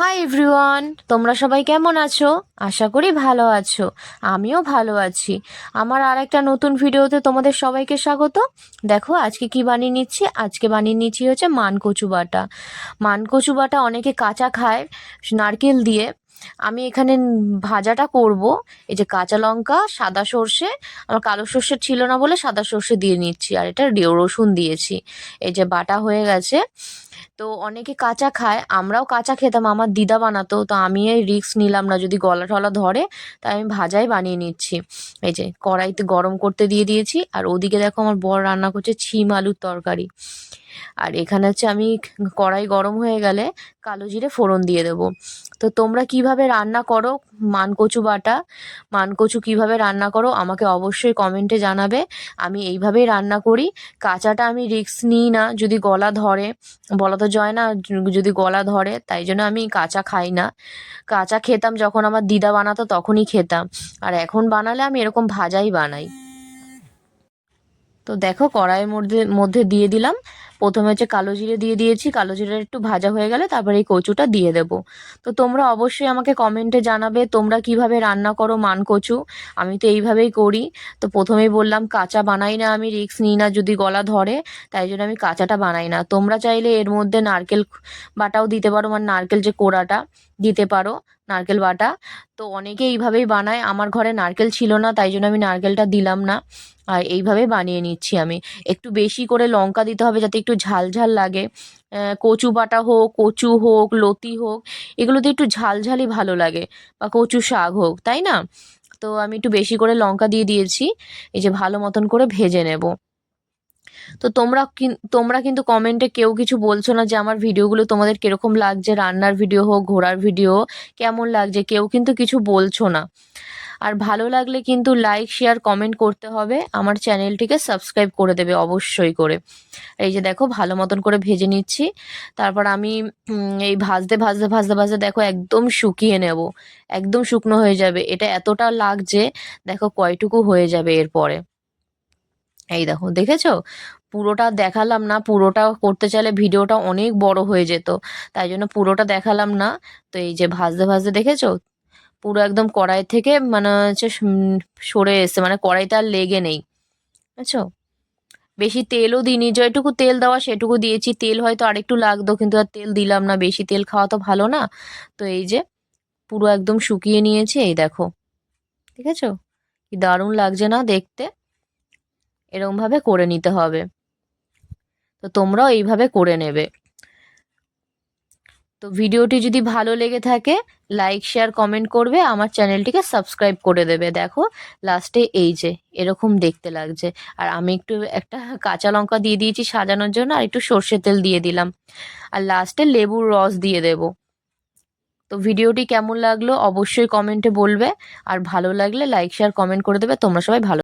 Hi everyone তোমরা সবাই কেমন আছো? আশা করি ভালো আছো। আমিও ভালো আছি। আমার আর একটা নতুন ভিডিওতে তোমাদের সবাইকে স্বাগত। দেখো, আজকে কি বানিয়ে নিচ্ছি? আজকে বানিয়ে নিচ্ছি হচ্ছে মান কচু বাটা। মান কচু বাটা অনেকে কাঁচা খায় নারকেল দিয়ে। আমি এখানে ভাজাটা করব। এই যে কাঁচা লঙ্কা, সাদা সর্ষে, আমার কালো সর্ষে ছিল না বলে সাদা সর্ষে দিয়ে নিচ্ছি। আর এটা রসুন দিয়েছি। এই যে বাটা হয়ে গেছে। তো অনেকে কাঁচা খায়, আমরাও কাঁচা খেতাম, আমার দিদা বানাতো, তো আমি এই রিস্ক নিলাম না, যদি গলা টলা ধরে, তাই আমি ভাজাই বানিয়ে নিচ্ছি। এই যে, কড়াইতে গরম করতে দিয়ে দিয়েছি, আর ওদিকে দেখো আমার বর রান্না করছে ছিম আলুর তরকারি। আর এখানে হচ্ছে আমি কড়াই গরম হয়ে গেলে কালো জিরে ফোড়ন দিয়ে দেবো। তো তোমরা কীভাবে রান্না করো, মানকচু বাটা, মানকচু কীভাবে রান্না করো, আমাকে অবশ্যই কমেন্টে জানাবে। আমি এইভাবেই রান্না করি, কাঁচাটা আমি রিস্ক নিই না, যদি গলা ধরে বলা তো যায় না যদি গলা ধরে, তাই জন্য আমি কাঁচা খাই না। কাঁচা খেতাম যখন আমার দিদা বানাতো তখনই খেতাম। আর এখন বানালে আমি এরকম ভাজাই বানাই। তো দেখো কড়াইয়ের মধ্যে মধ্যে দিয়ে দিলাম। প্রথমে হচ্ছে কালো জিরে দিয়ে দিয়েছি, কালো জিরে একটু ভাজা হয়ে গেলে তারপরে এই কচুটা দিয়ে দেবো। তো তোমরা অবশ্যই আমাকে কমেন্টে জানাবে, তোমরা কীভাবে রান্না করো, মান কচু, আমি তো এইভাবেই করি। তো প্রথমেই বললাম, কাঁচা বানাই না আমি রিক্স নিই না যদি গলা ধরে, তাই জন্য আমি কাঁচাটা বানাই না। তোমরা চাইলে এর মধ্যে নারকেল বাটাও দিতে পারো মানে নারকেল যে কোড়াটা দিতে পারো, নারকেল বাটা। তো অনেকে এইভাবেই বানায়, আমার ঘরে নারকেল ছিল না, তাই জন্য আমি নারকেলটা দিলাম না। আর এইভাবে বানিয়ে নিচ্ছি আমি। একটু বেশি করে লঙ্কা দিতে হবে যাতে একটু ঝাল ঝাল লাগে। কচু বাটা হোক, কচু হোক, লতি হোক এগুলোতে একটু ঝালঝালই ভালো লাগে বা কচু শাক হোক, তাই না? তো আমি একটু বেশি করে লঙ্কা দিয়ে দিয়েছি, এই যে ভালো মতন করে ভেজে নেব। তো তোমরা তোমরা কিন্তু কমেন্টে কেউ কিছু বলছো না যে আমার ভিডিওগুলো তোমাদের কীরকম লাগছে, রান্নার ভিডিও হোক, ঘোরার ভিডিও কেমন লাগছে, কেউ কিন্তু কিছু বলছো না। আর ভালো লাগলে কিন্তু লাইক শেয়ার কমেন্ট করতে হবে। আমার চ্যানেলটিকে সাবস্ক্রাইব করে দেবে অবশ্যই করে। এই যে দেখো, ভালো মতন করে ভেজে নিচ্ছি। তারপর আমি এই ভাজতে ভাজতে ভাজতে ভাজতে দেখো একদম শুকিয়ে নেব। একদম শুকনো হয়ে যাবে। এটা এতটা লাগছে, দেখো কয়টুকু হয়ে যাবে এরপরে। এই দেখো, দেখেছ? পুরোটা দেখালাম না, পুরোটা করতে চাইলে ভিডিওটা অনেক বড় হয়ে যেত। তাই জন্য পুরোটা দেখালাম না। তো এই যে ভাজতে ভাজতে দেখেছ? পুরো একদম কড়াই থেকে মানে হচ্ছে সরে এসছে মানে কড়াইতে আর লেগে নেই, বুঝছ? বেশি তেলও দিইনি, যেটুকু তেল দেওয়া সেটুকু দিয়েছি, তেল হয়তো আরেকটু লাগতো, কিন্তু আর তেল দিলাম না, বেশি তেল খাওয়া তো ভালো না, তো এই যে পুরো একদম শুকিয়ে নিয়েছি, এই দেখো ঠিক আছে কি দারুণ লাগছে না দেখতে, এরমভাবে করে নিতে হবে, তো তোমরাও এইভাবে করে নেবে। তো ভিডিওটি যদি ভালো লেগে থাকে লাইক শেয়ার কমেন্ট করবে, আমার চ্যানেলটিকে সাবস্ক্রাইব করে দেবে। দেখো লাস্টে এই যে, এরকম দেখতে লাগছে। আর আমি একটু একটা কাঁচা লঙ্কা দিয়ে দিয়েছি সাজানোর জন্য, আর একটু সর্ষে তেল দিয়ে দিলাম। আর লাস্টে লেবুর রস দিয়ে দেব। তো ভিডিওটি কেমন লাগল অবশ্যই কমেন্টে বলবে। আর ভালো লাগলে লাইক শেয়ার কমেন্ট করে দেবে। তোমরা সবাই ভালো